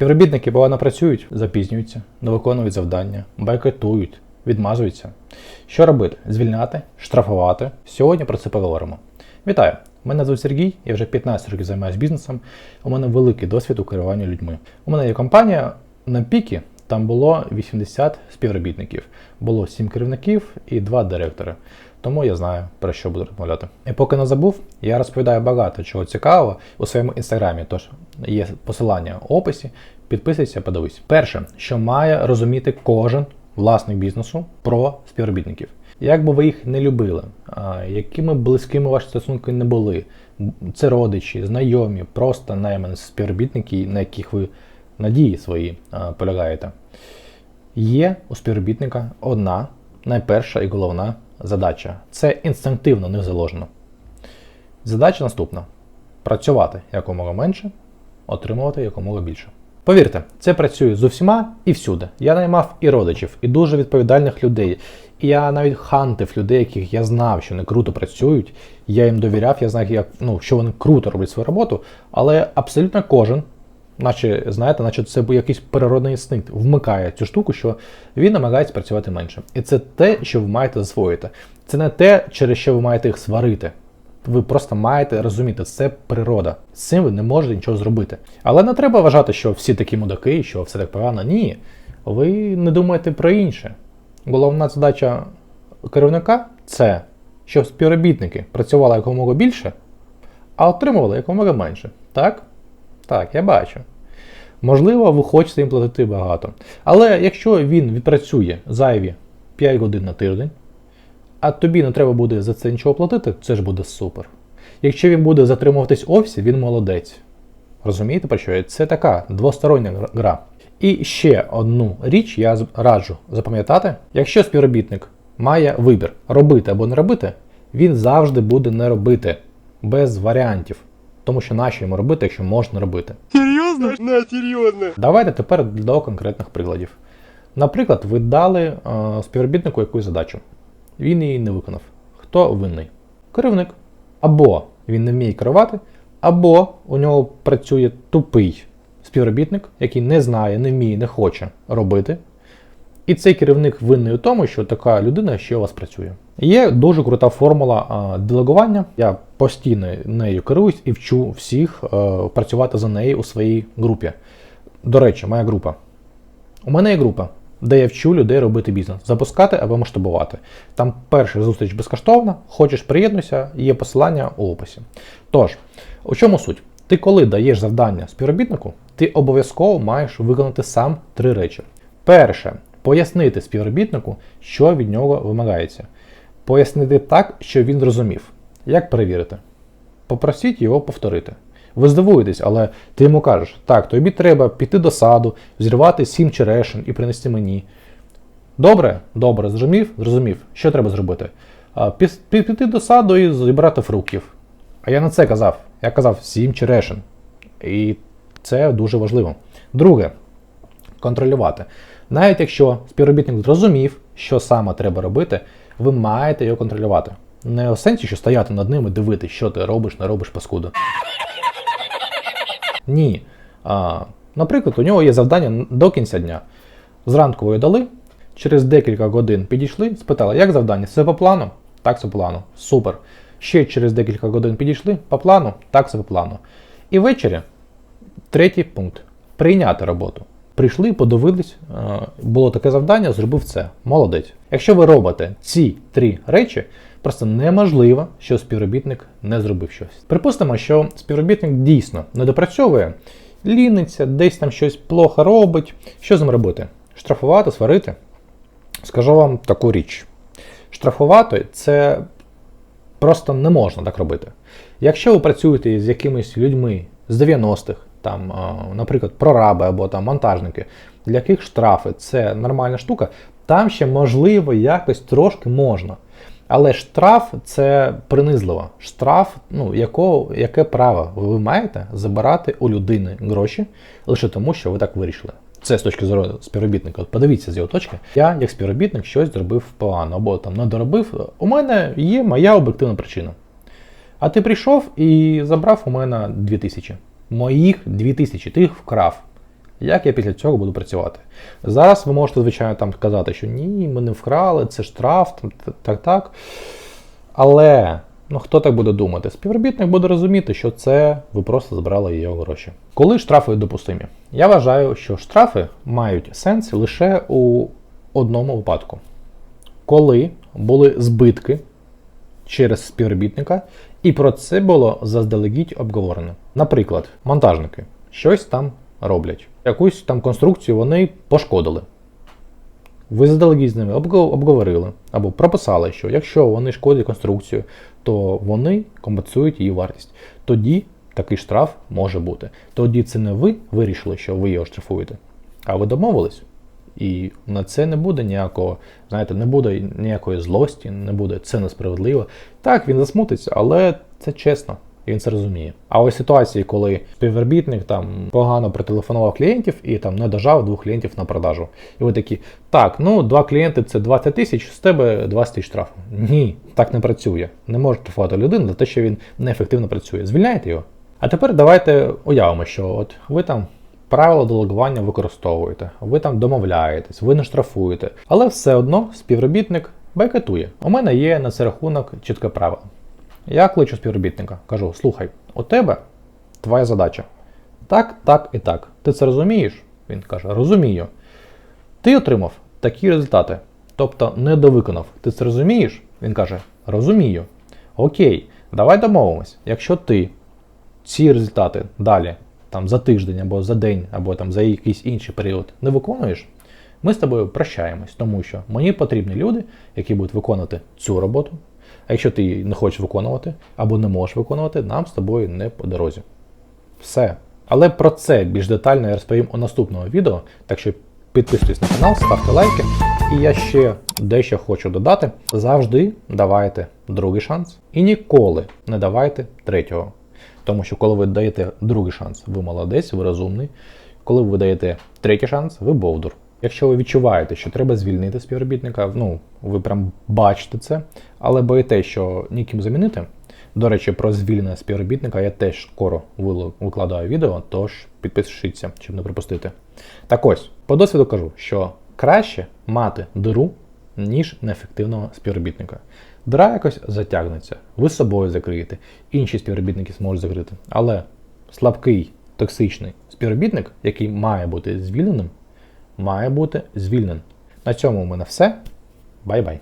Співробітники погано працюють, запізнюються, не виконують завдання, байкетують, відмазуються. Що робити? Звільняти, штрафувати. Сьогодні про це поговоримо. Вітаю! Мене звуть Сергій, я вже 15 років займаюся бізнесом. У мене великий досвід у керуванні людьми. У мене є компанія на пікі, там було 80 співробітників, було 7 керівників і 2 директори. Тому я знаю, про що буду розмовляти. І поки не забув, я розповідаю багато чого цікавого у своєму інстаграмі. Тож є посилання в описі. Підписуйся, подивись. Перше, що має розуміти кожен власник бізнесу про співробітників. Як би ви їх не любили, якими близькими ваші стосунки не були, це родичі, знайомі, просто наймані співробітники, на яких ви надії свої полягаєте. Є у співробітника одна найперша і головна задача. Це інстинктивно не заложено. Задача наступна: працювати якомога менше, отримувати якомога більше. Повірте, це працює з усіма і всюди. Я наймав і родичів, і дуже відповідальних людей. І я навіть хантив людей, яких я знав, що вони круто працюють. Я їм довіряв, я знав, як, ну, що вони круто роблять свою роботу. Але абсолютно кожен, наче знаєте, наче це був якийсь природний інстинкт, вмикає цю штуку, що він намагається працювати менше. І це те, що ви маєте засвоїти. Це не те, через що ви маєте їх сварити. Ви просто маєте розуміти, це природа. З цим ви не можете нічого зробити. Але не треба вважати, що всі такі мудаки, що все так погано. Ні. Ви не думаєте про інше. Головна задача керівника це, щоб співробітники працювали якомога більше, а отримували якомога менше. Так? Так, я бачу. Можливо, ви хочете їм платити багато. Але якщо він відпрацює зайві 5 годин на тиждень, а тобі не треба буде за це нічого платити, це ж буде супер. Якщо він буде затримуватись в офісі, він молодець. Розумієте про що? Це така двостороння гра-. І ще одну річ я раджу запам'ятати: якщо співробітник має вибір робити або не робити, він завжди буде не робити без варіантів. Тому що нащо йому робити, якщо можна робити. Серьезно? На, серьезно. Давайте тепер до конкретних прикладів. Наприклад, ви дали е, співробітнику якусь задачу. Він її не виконав. Хто винний? Керівник. Або він не вміє керувати, або у нього працює тупий співробітник, який не знає, не вміє, не хоче робити. І цей керівник винний у тому, що така людина ще у вас працює. Є дуже крута формула а, делегування. Я постійно нею керуюсь і вчу всіх е, працювати за нею у своїй групі. До речі, моя група. У мене є група, де я вчу людей робити бізнес, запускати або масштабувати. Там перша зустріч безкоштовна, хочеш приєднуйся, є посилання у описі. Тож, у чому суть? Ти коли даєш завдання співробітнику, ти обов'язково маєш виконати сам три речі. Перше, пояснити співробітнику, що від нього вимагається. Пояснити так, щоб він зрозумів. Як перевірити? Попросіть його повторити. Ви здивуєтесь, але ти йому кажеш, так, тобі треба піти до саду, зірвати сім черешень і принести мені. Добре, добре, зрозумів, зрозумів. Що треба зробити? Піти до саду і зібрати фруктів. А я на це казав. Я казав сім черешень. І це дуже важливо. Друге, контролювати. Навіть якщо співробітник зрозумів, що саме треба робити, ви маєте його контролювати. Не в сенсі, що стояти над ним і дивитися, що ти робиш, не робиш паскуда. Ні. А, наприклад, у нього є завдання до кінця дня. Зранку ви дали, через декілька годин підійшли, спитали, як завдання? Все по плану? Так, все по плану. Супер. Ще через декілька годин підійшли по плану, так, все по плану. І ввечері Третій пункт прийняти роботу. Прийшли, подивились, е, було таке завдання, зробив це. Молодець. Якщо ви робите ці три речі, просто неможливо, що співробітник не зробив щось. Припустимо, що співробітник дійсно не допрацьовує, ліниться, десь там щось плохо робить. Що з ним робити? Штрафувати, сварити? Скажу вам таку річ. Штрафувати це просто не можна так робити. Якщо ви працюєте з якимись людьми з 90-х, там, наприклад, прораби або там монтажники, для яких штрафи це нормальна штука, там ще можливо якось трошки можна. Але штраф це принизливо. Штраф, ну, якого, яке право ви маєте забирати у людини гроші лише тому, що ви так вирішили. Це з точки зору співробітника. От подивіться з його точки. Я, як співробітник, щось зробив погано або там не доробив. У мене є моя об'єктивна причина. А ти прийшов і забрав у мене 2000. Моїх 2000, ти їх вкрав. Як я після цього буду працювати? Зараз ви можете, звичайно, там казати, що ні, ми не вкрали, це штраф, так, так. Але ну, хто так буде думати? Співробітник буде розуміти, що це ви просто забрали його гроші. Коли штрафи допустимі? Я вважаю, що штрафи мають сенс лише у одному випадку. Коли були збитки через співробітника, і про це було заздалегідь обговорено. Наприклад, монтажники щось там роблять, якусь там конструкцію вони пошкодили. Ви заздалегідь з ними обговорили або прописали, що якщо вони шкодять конструкцію, то вони компенсують її вартість. Тоді такий штраф може бути. Тоді це не ви вирішили, що ви його штрафуєте, а ви домовились. І на це не буде ніякого, знаєте, не буде ніякої злості, не буде це несправедливо. Так, він засмутиться, але це чесно. І він це розуміє. А ось ситуації, коли співробітник там погано протелефонував клієнтів і там не дожав двох клієнтів на продажу. І ви такі, так, ну два клієнти це 20 тисяч, з тебе 20 тисяч штрафу. Ні, так не працює. Не може штрафувати людину за те, що він неефективно працює. Звільняйте його. А тепер давайте уявимо, що от ви там правила делегування використовуєте, ви там домовляєтесь, ви не штрафуєте, але все одно співробітник байкетує. У мене є на це рахунок чітке правило. Я кличу співробітника, кажу: слухай, у тебе твоя задача. Так, так і так. Ти це розумієш? Він каже: Розумію. Ти отримав такі результати, тобто недовиконав. Ти це розумієш? Він каже: Розумію. Окей, давай домовимось. Якщо ти ці результати далі, там за тиждень або за день, або там за якийсь інший період не виконуєш, ми з тобою прощаємось, тому що мені потрібні люди, які будуть виконувати цю роботу. А якщо ти її не хочеш виконувати або не можеш виконувати, нам з тобою не по дорозі. Все. Але про це більш детально я розповім у наступному відео. Так що підписуйтесь на канал, ставте лайки. І я ще дещо хочу додати: завжди давайте другий шанс і ніколи не давайте третього. Тому що коли ви даєте другий шанс, ви молодець, ви розумний. Коли ви даєте третій шанс, ви бовдур. Якщо ви відчуваєте, що треба звільнити співробітника, ну ви прям бачите це, але боїте, що ніким замінити. До речі, про звільнення співробітника я теж скоро викладаю відео, тож підпишіться, щоб не пропустити. Так ось, по досвіду кажу, що краще мати диру, ніж неефективного співробітника. Дра якось затягнеться, ви з собою закриєте, інші співробітники зможуть закрити. Але слабкий, токсичний співробітник, який має бути звільненим, має бути звільненим. На цьому у мене все. Бай-бай.